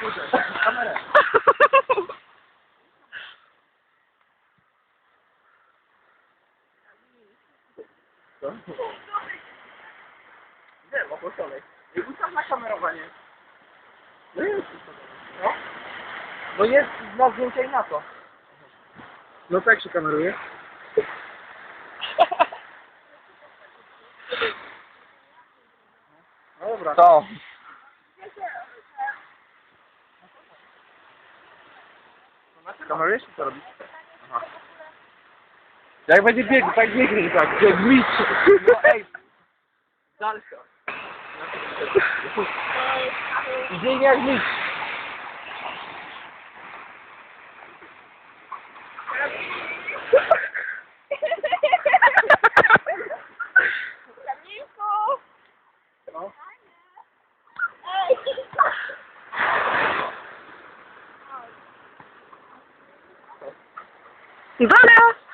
Kurde, kamerę. Co? Nie, ma ustaw na kamerowanie. No jest. No. No jest na zdjęcia i na to. No tak się kameruje. No dobra. To. Камериш це робить? Ага. Як би бігти, так бігти, так. Як міч. Ну, ей. Далі. Іди як міч. Камілько! Ей! 你放那。